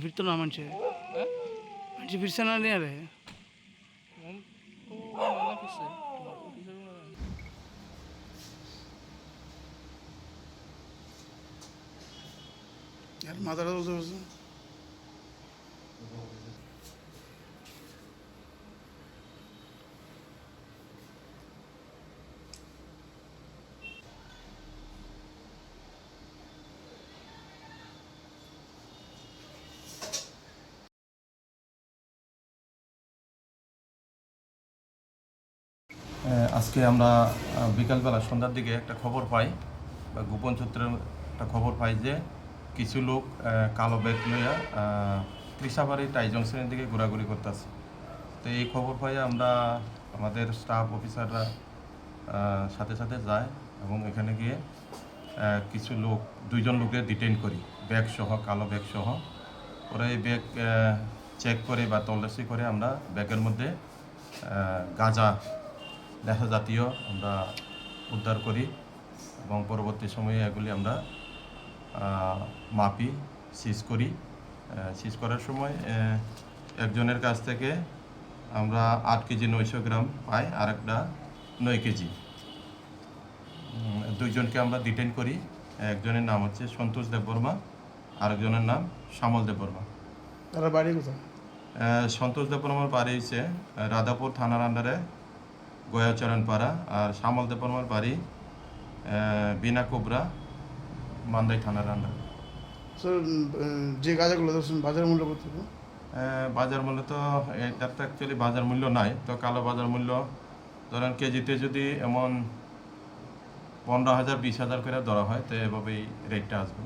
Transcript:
ফিরতো না মানছে হ্যাঁ মানছে ফিরছে না আজকে আমরা বিকালবেলা সন্ধ্যার দিকে একটা খবর পাই বা গোপন সূত্রের একটা খবর পাই যে কিছু লোক কালো ব্যাগ লইয়া আহ, তৃষাবাড়ি টাই জংশনের দিকে ঘোরাঘুরি করতেছে। তো এই খবর পাই আমরা আমাদের স্টাফ অফিসাররা সাথে সাথে যায় এবং এখানে গিয়ে কিছু লোক দুইজন লোকে ডিটেইন করি ব্যাগ সহ কালো ব্যাগ সহ। ওরা এই ব্যাগ চেক করে বা তল্লাশি করে আমরা ব্যাগের মধ্যে গাঁজা নেশা জাতীয় আমরা উদ্ধার করি এবং পরবর্তী সময়ে এগুলি আমরা মাপি সিজ করি। সিজ করার সময় একজনের কাছ থেকে আমরা আট কেজি নয়শো গ্রাম পাই আর একটা নয় কেজি। দুইজনকে আমরা ডিটেন করি। একজনের নাম হচ্ছে সন্তোষ দেববর্মা আরেকজনের নাম শ্যামল দেববর্মা তারা বাড়ি কোথায়? সন্তোষ দেববর্মার বাড়ি হচ্ছে রাধাপুর থানার আন্ডারে গয়াচরণপাড়া আর শ্যামল দেববর্মার বাড়ি বিনা কোবরা মান্দাই থানার রান্না। স্যার যে গাঁজাগুলো ধরছেন বাজার মূল্য কত? বাজার মূল্য তো এটার তো অ্যাকচুয়ালি বাজার মূল্য নাই তো কালো বাজার মূল্য ধরেন কেজিতে যদি এমন পনেরো হাজার বিশ হাজার করে ধরা হয় তো এভাবেই রেটটা আসবে।